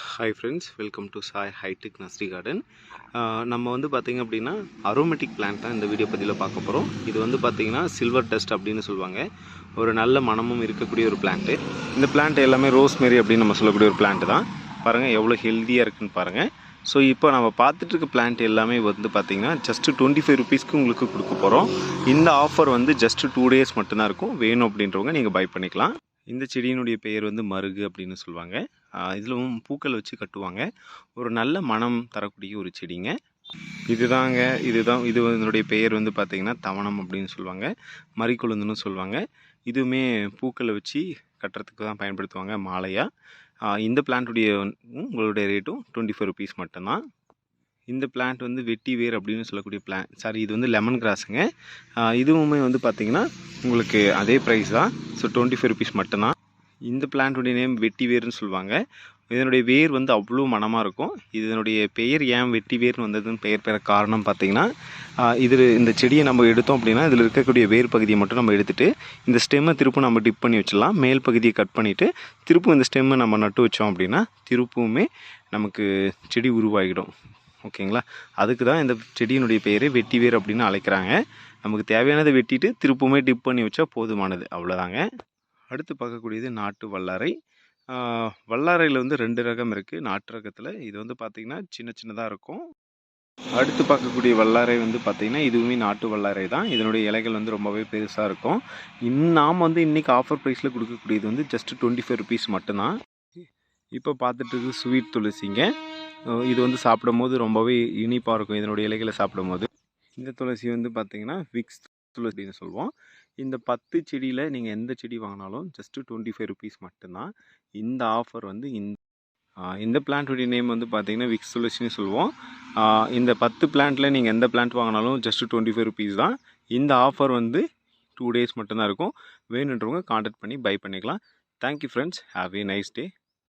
Hi friends welcome to Sai hi tech nursery garden நம்ம வந்து பார்த்திங்க அப்படின்னா அரோமேட்டிக் பிளான்ட் தான் இந்த வீடியோ பதிவில் பார்க்க போகிறோம் இது வந்து பார்த்திங்கன்னா சில்வர் டஸ்ட் அப்படின்னு சொல்லுவாங்க. ஒரு நல்ல மனமும் இருக்கக்கூடிய ஒரு பிளான்ட்டு இந்த பிளான்ட் எல்லாமே ரோஸ்மேரி அப்படின்னு நம்ம சொல்லக்கூடிய ஒரு பிளான்ட் தான். பாருங்கள் எவ்வளோ ஹெல்த்தியாக இருக்குன்னு பாருங்கள் ஸோ இப்போ நம்ம பார்த்துட்டு இருக்க பிளான்ட் எல்லாமே வந்து பார்த்திங்கன்னா ஜஸ்ட் டுவெண்ட்டி ஃபைவ் ருபீஸ்க்கு உங்களுக்கு கொடுக்க போகிறோம் இந்த ஆஃபர் வந்து ஜஸ்ட்டு டூ டேஸ் மட்டும்தான் இருக்கும். வேணும் அப்படின்றவங்க நீங்கள் பை பண்ணிக்கலாம். இந்த செடியினுடைய பெயர் வந்து மருகு அப்படின்னு சொல்லுவாங்க. இதில் பூக்கள் வச்சு கட்டுவாங்க. ஒரு நல்ல மனம் தரக்கூடிய ஒரு செடிங்க. இதுதாங்க இதுதான் இது இதனுடைய பெயர் வந்து பார்த்திங்கன்னா தவணம் அப்படின்னு சொல்லுவாங்க. மறிக்குழுந்துன்னு சொல்லுவாங்க. இதுவுமே பூக்களை வச்சு கட்டுறதுக்கு தான் பயன்படுத்துவாங்க மாலையாக இந்த பிளான்ட்டுடைய உங்களுடைய ரேட்டும் டுவெண்ட்டி ஃபைவ் ருபீஸ் மட்டும்தான். இந்த பிளான்ட் வந்து வெட்டி வேர் அப்படின்னு சொல்லக்கூடிய பிளான் சாரி இது வந்து லெமன் கிராஸுங்க இதுவுமே வந்து பார்த்திங்கன்னா உங்களுக்கு அதே ப்ரைஸ் தான். ஸோ டுவெண்ட்டி ஃபைவ் ருபீஸ் மட்டும்தான். இந்த பிளான்ட்டுடைய நேம் வெட்டி வேர்னு சொல்லுவாங்க. இதனுடைய வேர் வந்து அவ்வளோ மனமாக இருக்கும். இதனுடைய பெயர் ஏன் வெட்டி வேர்னு வந்ததுன்னு பெயர் பெற காரணம் பார்த்திங்கன்னா இது இந்த செடியை நம்ம எடுத்தோம் அப்படின்னா இதில் இருக்கக்கூடிய வேர் பகுதியை மட்டும் நம்ம எடுத்துகிட்டு இந்த ஸ்டெம்மை திருப்பும் நம்ம டிப் பண்ணி வச்சிடலாம். மேல் பகுதியை கட் பண்ணிவிட்டு திருப்பும் இந்த ஸ்டெம்மை நம்ம நட்டு வச்சோம் அப்படின்னா திருப்புமே நமக்கு செடி உருவாகிடும். ஓகேங்களா? அதுக்கு தான் இந்த செடியினுடைய பெயரை வெட்டி வேர் அப்படின்னு அழைக்கிறாங்க. நமக்கு தேவையானதை வெட்டிட்டு திருப்பமே டிப் பண்ணி வச்சா போதுமானது. அவ்வளோதாங்க அடுத்து பார்க்கக்கூடியது நாட்டு வல்லாரை. வல்லாரையில் வந்து ரெண்டு ரகம் இருக்குது நாட்டு ரகத்தில் இது வந்து பார்த்திங்கன்னா சின்ன சின்னதாக இருக்கும். அடுத்து பார்க்கக்கூடிய வல்லாரை வந்து பார்த்திங்கன்னா இதுவுமே நாட்டு வல்லாரை தான். இதனுடைய இலைகள் வந்து ரொம்பவே பெருசாக இருக்கும். இன் நாம் வந்து இன்றைக்கி ஆஃபர் ப்ரைஸில் கொடுக்கக்கூடியது வந்து ஜஸ்ட் டுவெண்ட்டி ஃபைவ் ருபீஸ் மட்டும்தான். இப்போ பார்த்துட்டு ஸ்வீட் துளசிங்க இது வந்து சாப்பிடும் போது ரொம்பவே இனிப்பாக இருக்கும். இதனுடைய இலைகளை சாப்பிடும் போது இந்த துளசி வந்து பார்த்திங்கன்னா விக்ஸ் துளசின்னு சொல்லுவோம். இந்த பத்து செடியில் நீங்கள் எந்த செடி வாங்கினாலும் ஜஸ்ட்டு டுவெண்ட்டி ஃபைவ் ருபீஸ் மட்டும்தான். இந்த ஆஃபர் வந்து இந்த இந்த பிளான்ட்டுடைய நேம் வந்து பார்த்திங்கன்னா விக்ஸ் துளசின்னு சொல்லுவோம். இந்த பத்து பிளான்ட்டில் நீங்கள் எந்த பிளான்ட் வாங்கினாலும் ஜஸ்ட்டு டுவெண்ட்டி ஃபைவ் ருபீஸ் தான். இந்த ஆஃபர் வந்து டூ டேஸ் மட்டும்தான் இருக்கும். வேணுன்றவங்க காண்டாக்ட் பண்ணி பை பண்ணிக்கலாம். Thank you friends have a nice day